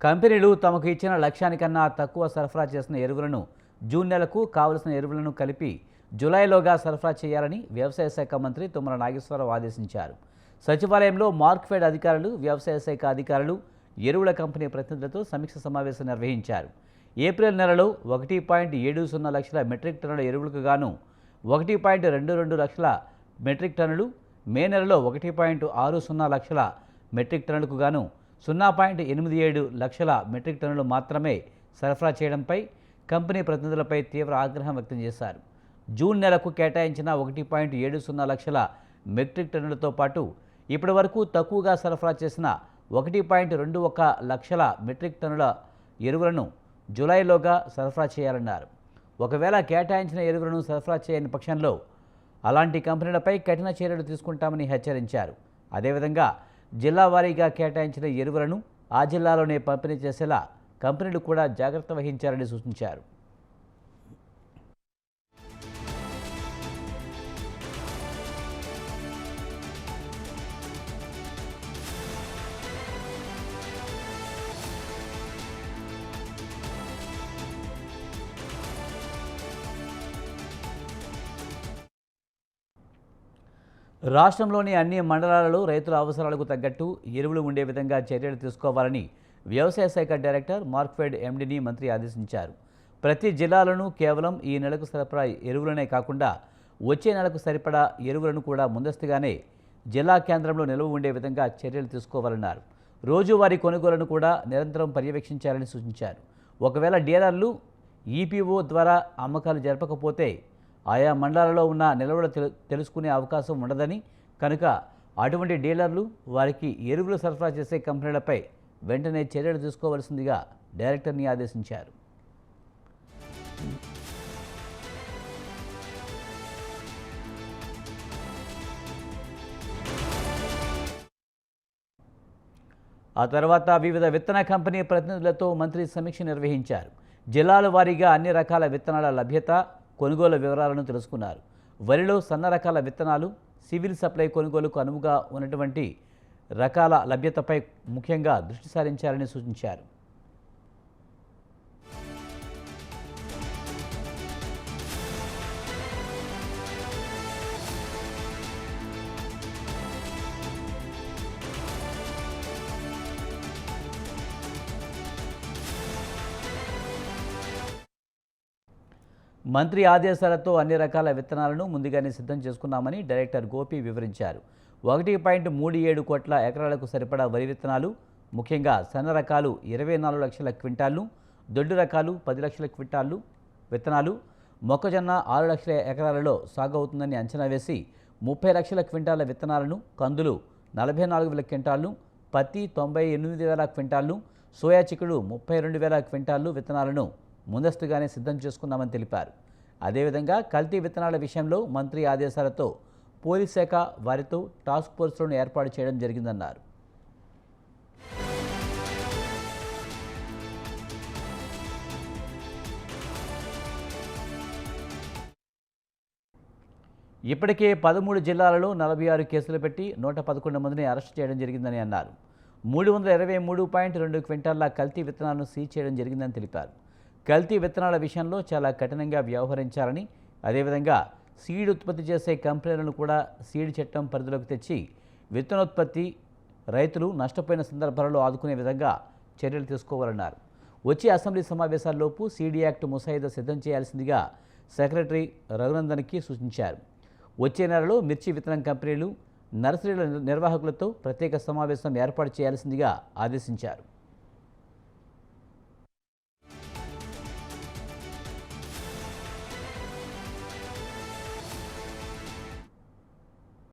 కంపెనీలు తమకు ఇచ్చిన లక్ష్యానికన్నా తక్కువ సరఫరా చేసిన ఎరువులను జూన్ నెలకు కావలసిన ఎరువులను కలిపి జూలైలోగా సరఫరా చేయాలని వ్యవసాయ శాఖ మంత్రి తుమ్మల నాగేశ్వరరావు ఆదేశించారు. సచివాలయంలో మార్క్ఫెడ్ అధికారులు వ్యవసాయ శాఖ అధికారులు ఎరువుల కంపెనీ ప్రతినిధులతో సమీక్ష సమావేశం నిర్వహించారు. ఏప్రిల్ నెలలో ఒకటి పాయింట్ ఏడు సున్నా లక్షల మెట్రిక్ టన్నుల ఎరువులకు గాను ఒకటి పాయింట్ రెండు రెండు లక్షల మెట్రిక్ టన్నులు మే నెలలో ఒకటి పాయింట్ ఆరు సున్నా లక్షల మెట్రిక్ టన్నులకు గాను సున్నా పాయింట్ ఎనిమిది ఏడు లక్షల మెట్రిక్ టన్నులు మాత్రమే సరఫరా చేయడంపై కంపెనీ ప్రతినిధులపై తీవ్ర ఆగ్రహం వ్యక్తం చేశారు. జూన్ నెలకు కేటాయించిన ఒకటి పాయింట్ ఏడు సున్నా లక్షల మెట్రిక్ టన్నులతో పాటు ఇప్పటి వరకు తక్కువగా సరఫరా చేసిన ఒకటి పాయింట్ రెండు ఒక లక్షల మెట్రిక్ టన్నుల ఎరువులను జూలైలోగా సరఫరా చేయాలన్నారు. ఒకవేళ కేటాయించిన ఎరువులను సరఫరా చేయని పక్షంలో అలాంటి కంపెనీలపై కఠిన చర్యలు తీసుకుంటామని హెచ్చరించారు. అదేవిధంగా జిల్లా వారీగా కేటాయించిన ఎరువులను ఆ జిల్లాలోనే పంపిణీ చేసేలా కంపెనీలు కూడా జాగ్రత్త వహించాలని సూచించారు. రాష్ట్రంలోని అన్ని మండలాలలో రైతుల అవసరాలకు తగ్గట్టు ఎరువులు ఉండే విధంగా చర్యలు తీసుకోవాలని వ్యవసాయ శాఖ డైరెక్టర్ మార్క్ఫెడ్ ఎండిని మంత్రి ఆదేశించారు. ప్రతి జిల్లాలోనూ కేవలం ఈ నెలకు సరఫరా ఎరువులనే కాకుండా వచ్చే నెలకు సరిపడా ఎరువులను కూడా ముందస్తుగానే జిల్లా కేంద్రంలో నిల్వ ఉండే విధంగా చర్యలు తీసుకోవాలన్నారు. రోజువారీ కొనుగోలును కూడా నిరంతరం పర్యవేక్షించాలని సూచించారు. ఒకవేళ డీలర్లు ఈపీఓ ద్వారా అమ్మకాలు జరపకపోతే ఆయా మండలాలలో ఉన్న నిల్వలు తెలు- తెలుసుకునే అవకాశం ఉండదని కనుక అటువంటి డీలర్లు వారికి ఎరువులు సరఫరా చేసే కంపెనీలపై వెంటనే చర్యలు తీసుకోవాల్సిందిగా డైరెక్టర్ని ఆదేశించారు. ఆ తర్వాత వివిధ విత్తన కంపెనీ ప్రతినిధులతో మంత్రి సమీక్ష నిర్వహించారు. జిల్లాల వారీగా అన్ని రకాల విత్తనాల లభ్యత కొనుగోలు వివరాలను తెలుసుకున్నారు. వరిలో సన్న రకాల విత్తనాలు సివిల్ సప్లై కొనుగోలుకు అనువుగా ఉన్నటువంటి రకాల లభ్యతపై ముఖ్యంగా దృష్టి సారించాలని సూచించారు. మంత్రి ఆదేశాలతో అన్ని రకాల విత్తనాలను ముందుగానే సిద్ధం చేసుకున్నామని డైరెక్టర్ గోపి వివరించారు. ఒకటి పాయింట్ మూడు ఏడు కోట్ల ఎకరాలకు సరిపడా వరి విత్తనాలు ముఖ్యంగా సన్న రకాలు ఇరవై నాలుగు లక్షల క్వింటాళ్ళు దొడ్డు రకాలు పది లక్షల క్వింటాళ్ళు విత్తనాలు మొక్కజొన్న ఆరు లక్షల ఎకరాలలో సాగు అవుతుందని అంచనా వేసి ముప్పై లక్షల క్వింటాల విత్తనాలను కందులు నలభై నాలుగు వేల క్వింటాళ్ళు పత్తి తొంభై ఎనిమిది వేల క్వింటాళ్ళు సోయా చిక్కుడు ముప్పై రెండు వేల క్వింటాళ్ళు విత్తనాలను ముందస్తుగానే సిద్ధం చేసుకున్నామని తెలిపారు. అదేవిధంగా కల్తీ విత్తనాల విషయంలో మంత్రి ఆదేశాలతో పోలీస్ శాఖ వారితో టాస్క్ ఫోర్స్లను ఏర్పాటు చేయడం జరిగిందన్నారు. ఇప్పటికే పదమూడు జిల్లాలలో నలభై ఆరు కేసులు పెట్టి నూట పదకొండు మందిని అరెస్ట్ చేయడం జరిగిందని అన్నారు. మూడు వందల ఇరవై మూడు పాయింట్ రెండు క్వింటాల్ల కల్తీ విత్తనాలను సీజ్ చేయడం జరిగిందని తెలిపారు. కల్తీ విత్తనాల విషయంలో చాలా కఠినంగా వ్యవహరించాలని అదేవిధంగా సీడ్ ఉత్పత్తి చేసే కంపెనీలను కూడా సీడ్ చట్టం పరిధిలోకి తెచ్చి విత్తనోత్పత్తి రైతులు నష్టపోయిన సందర్భాలలో ఆదుకునే విధంగా చర్యలు తీసుకోవాలన్నారు. వచ్చే అసెంబ్లీ సమావేశాల్లోపు సీడీ యాక్ట్ ముసాయిదా సిద్ధం చేయాల్సిందిగా సెక్రటరీ రఘునందన్కి సూచించారు. వచ్చే నెలలో మిర్చి విత్తనం కంపెనీలు నర్సరీల నిర్వాహకులతో ప్రత్యేక సమావేశం ఏర్పాటు చేయాల్సిందిగా ఆదేశించారు.